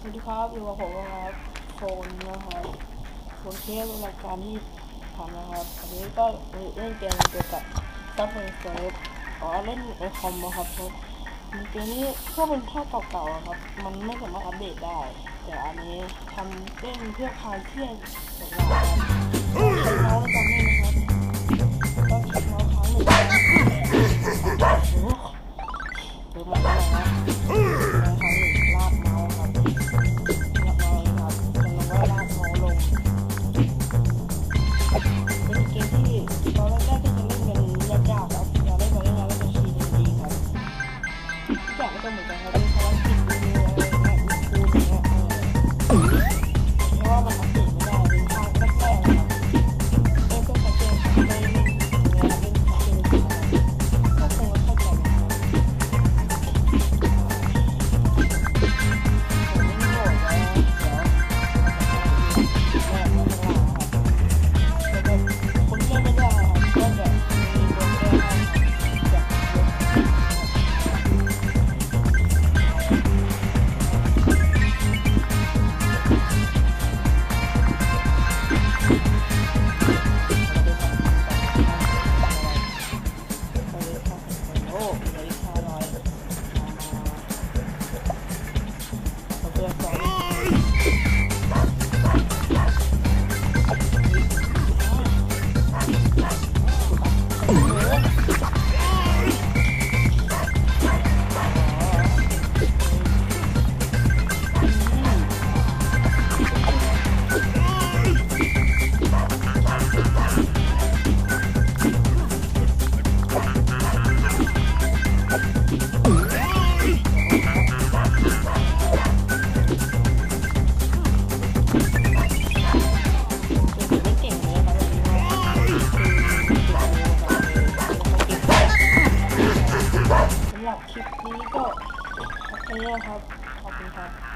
สวัสดีครับอยู่กับผมนะครับโคนนะครับโคนเทปรายการที่ทำนะครับอันนี้ก็เล่นเกมเกี่ยวกับซับเบอร์เซิร์ฟอ๋อเล่นไอคอมนะครับเพราะเกมนี้ถ้าเป็นภาคเก่าๆครับ มันไม่สามารถอัปเดตได้ แต่อันนี้ทำเล่นเพื่อคลายเครียดสำหรับเราจำไม่ 我们都没动我就开六百一十二元，啊，差不。 นี้ก็แค่นี้ครับ ขอบคุณครับ